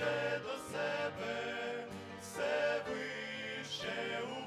кличе до себе, все вище у